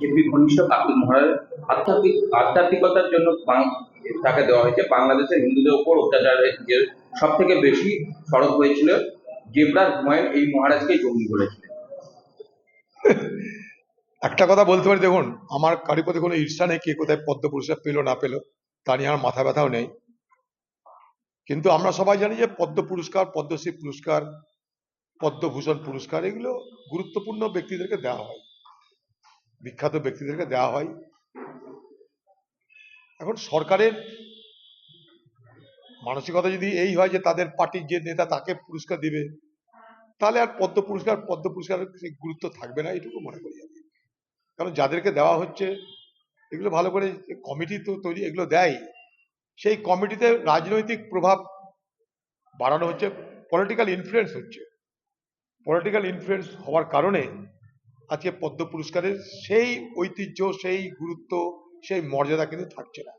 BJP ঘনিষ্ঠ কার্তিক মহারাজ আধ্যাত্মিক, আধ্যাত্মিকতার জন্য তাকে দেওয়া হয়েছে। বাংলাদেশের হিন্দুদের উপর অত্যাচারের যে সব থেকে বেশি সড়ক হয়েছিল, জেবরার হুমায়ুন এই মহারাজকে জঙ্গি বলেছিলেন একটা কথা বলতে পারি, দেখুন, আমার কারি প্রতি কোনো ঈর্ষা নেই কে কোথায় পদ্ম পুরস্কার পেল, না পেল, তা নিয়ে আমার মাথা ব্যথাও নেই। কিন্তু আমরা সবাই জানি যে পদ্ম পুরস্কার, পদ্মশ্রী পুরস্কার, পদ্মভূষণ পুরস্কার, এগুলো গুরুত্বপূর্ণ ব্যক্তিদেরকে দেওয়া হয়। বিখ্যাত ব্যক্তিদেরকে দেওয়া হয়। এখন সরকারের মানসিকতা যদি এই হয় যে তাদের পার্টির যে নেতা তাকে পুরস্কার দিবে, তাহলে আর পদ্ম পুরস্কার, পদ্ম পুরস্কারের সেই গুরুত্ব থাকবে না, এটুকু মনে করি আমি। কারণ যাদেরকে দেওয়া হচ্ছে, এগুলো ভালো করে কমিটি তো তৈরি, এগুলো দেয়। সেই কমিটিতে রাজনৈতিক প্রভাব বাড়ানো হচ্ছে পলিটিক্যাল ইনফ্লুয়েন্স হচ্ছে। পলিটিক্যাল ইনফ্লুয়েন্স হওয়ার কারণে আজকে পদ্ম পুরস্কারের সেই ঐতিহ্য সেই গুরুত্ব সেই মর্যাদা কিন্তু থাকছে না।